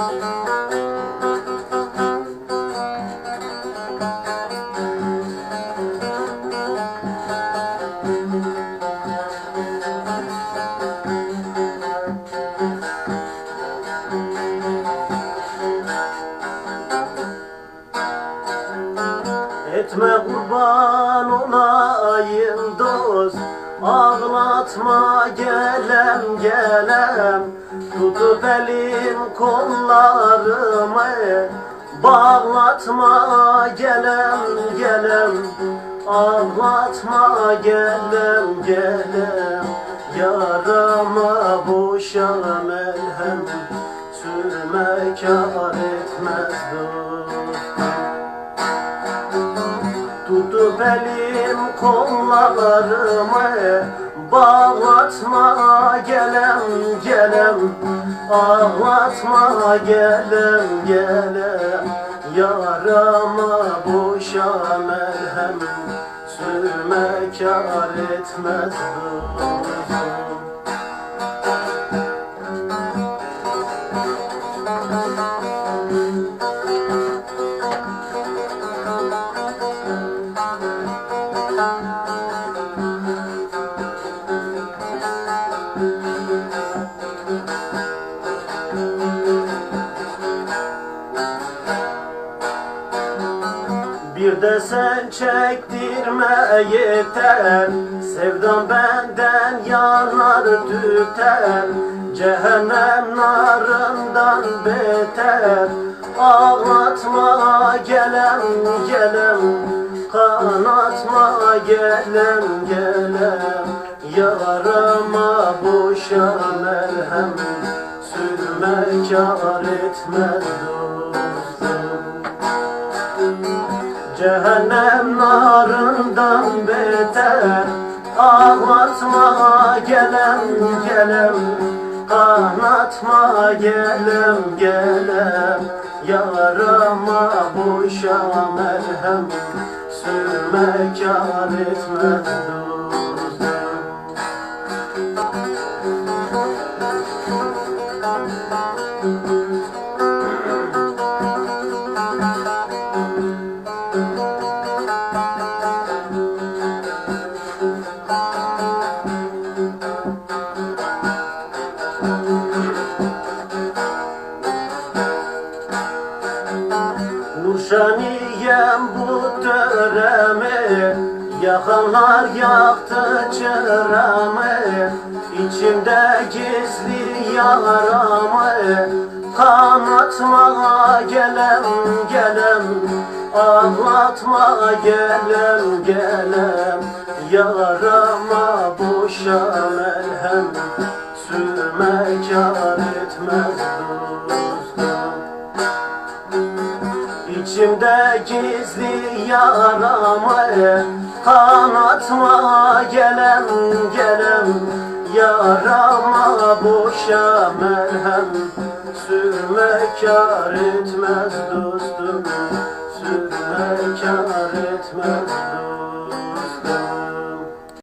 Etme kurban olayım dost Ağlatma gelem gelem Tutup elim kollarımı Bağlatma gelem gelem. Ağlatma gelem gelem. Yarama boşa melhem Sürme kar etmez dost Tutup elim kollarımı Bağlatma gelem gelem. Ağlatma gelem gelem. Yarama boşa merhem. Sürme kar etmez Bir de sen çektirme yeter. Sevdan benden yanar tüter. Cehennem narından beter. Ağlatma gelem gelem. Kanatma gelem gelem. Yarama boşa merhem. Sürme kar etmez. dostum Cehennem narından beter. Ağlatma gelem gelem. Kanatma gelem gelem. Yarama boşa merhem. Sürme kar Nurşaniyem bu töremi Yakanlar yaktı çıramı İçimde gizli yaramı Kanatma gelem gelem. Ağlatma gelem gelem. Yarama boşa merhem Sürme kar etmez dostum İçimde gizli yaramı kanatma gelem gelem Yarama boşa merhem Sürme kar etmez dostum